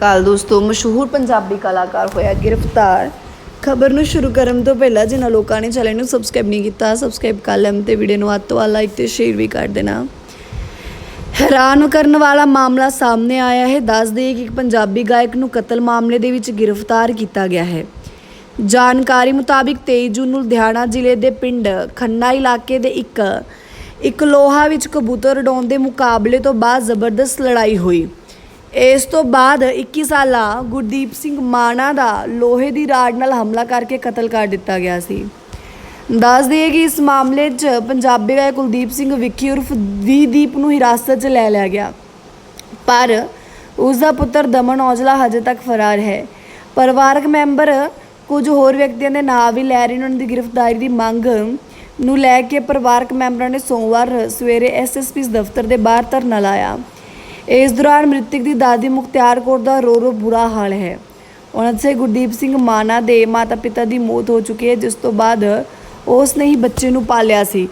ਕੱਲ ਦੋਸਤੋ ਮਸ਼ਹੂਰ ਪੰਜਾਬੀ ਕਲਾਕਾਰ ਹੋਇਆ ਗ੍ਰਿਫਤਾਰ। ਖਬਰ ਨੂੰ ਸ਼ੁਰੂ ਕਰਨ ਤੋਂ ਪਹਿਲਾਂ ਜਿਨ੍ਹਾਂ ਲੋਕਾਂ ਨੇ ਚੈਨਲ ਨੂੰ ਸਬਸਕ੍ਰਾਈਬ ਨਹੀਂ ਕੀਤਾ ਸਬਸਕ੍ਰਾਈਬ ਕਰ ਲੈਣ ਤੇ ਵੀਡੀਓ ਨੂੰ ਵੱਧ ਤੋਂ ਲਾਈਕ ਤੇ ਸ਼ੇਅਰ ਵੀ ਕਰ ਦੇਣਾ। ਹੈਰਾਨ ਕਰਨ ਵਾਲਾ ਮਾਮਲਾ ਸਾਹਮਣੇ ਆਇਆ ਹੈ। ਦੱਸ ਦਈਏ ਕਿ ਇੱਕ ਪੰਜਾਬੀ ਗਾਇਕ ਨੂੰ ਕਤਲ ਮਾਮਲੇ ਦੇ ਵਿੱਚ ਗ੍ਰਿਫਤਾਰ ਕੀਤਾ ਗਿਆ ਹੈ। ਜਾਣਕਾਰੀ ਮੁਤਾਬਿਕ 23 ਜੂਨ ਨੂੰ ਲੁਧਿਆਣਾ ਜ਼ਿਲ੍ਹੇ ਦੇ ਪਿੰਡ ਖੰਨਾ ਇਲਾਕੇ ਦੇ ਇੱਕ ਇੱਕ ਲੋਹਾ ਵਿੱਚ ਕਬੂਤਰ ਉਡਾਉਣ ਦੇ ਮੁਕਾਬਲੇ ਤੋਂ ਬਾਅਦ ਜ਼ਬਰਦਸਤ ਲੜਾਈ ਹੋਈ। ਇਸ ਤੋਂ ਬਾਅਦ 21 ਸਾਲਾ ਗੁਰਦੀਪ ਸਿੰਘ ਮਾਣਾ ਦਾ ਲੋਹੇ ਦੀ ਰਾਡ ਨਾਲ ਹਮਲਾ ਕਰਕੇ ਕਤਲ ਕਰ ਦਿੱਤਾ ਗਿਆ ਸੀ। ਦੱਸ ਦਈਏ ਕਿ ਇਸ ਮਾਮਲੇ 'ਚ ਪੰਜਾਬੀ ਗਾਇਕ ਕੁਲਦੀਪ ਸਿੰਘ ਵਿੱਕੀ ਉਰਫ ਵੀ ਦੀਪ ਨੂੰ ਹਿਰਾਸਤ 'ਚ ਲੈ ਲਿਆ ਗਿਆ। ਪਰ ਉਸ ਦਾ ਪੁੱਤਰ ਦਮਨ ਔਜਲਾ ਹਜੇ ਤੱਕ ਫਰਾਰ ਹੈ। ਪਰਿਵਾਰਕ ਮੈਂਬਰ ਕੁਝ ਹੋਰ ਵਿਅਕਤੀਆਂ ਦੇ ਨਾਂ ਵੀ ਲੈ ਰਹੇ ਨੇ। ਉਹਨਾਂ ਦੀ ਗ੍ਰਿਫਤਾਰੀ ਦੀ ਮੰਗ ਨੂੰ ਲੈ ਕੇ ਪਰਿਵਾਰਕ ਮੈਂਬਰਾਂ ਨੇ ਸੋਮਵਾਰ ਸਵੇਰੇ ਐਸਐਸਪੀ ਦਫ਼ਤਰ ਦੇ ਬਾਹਰ ਧਰਨਾ ਲਾਇਆ। ਇਸ ਦੌਰਾਨ ਮ੍ਰਿਤਕ ਦੀ ਦਾਦੀ ਮੁਖਤਿਆਰ ਕੌਰ ਦਾ ਰੋ ਰੋ ਬੁਰਾ ਹਾਲ ਹੈ। ਉਹਨਾਂ ਦੇ ਗੁਰਦੀਪ ਸਿੰਘ ਮਾਨਾ ਦੇ ਮਾਤਾ ਪਿਤਾ ਦੀ ਮੌਤ ਹੋ ਚੁੱਕੀ ਹੈ, ਜਿਸ ਤੋਂ ਬਾਅਦ ਉਸ ਨੇ ਹੀ ਬੱਚੇ ਨੂੰ ਪਾਲਿਆ ਸੀ।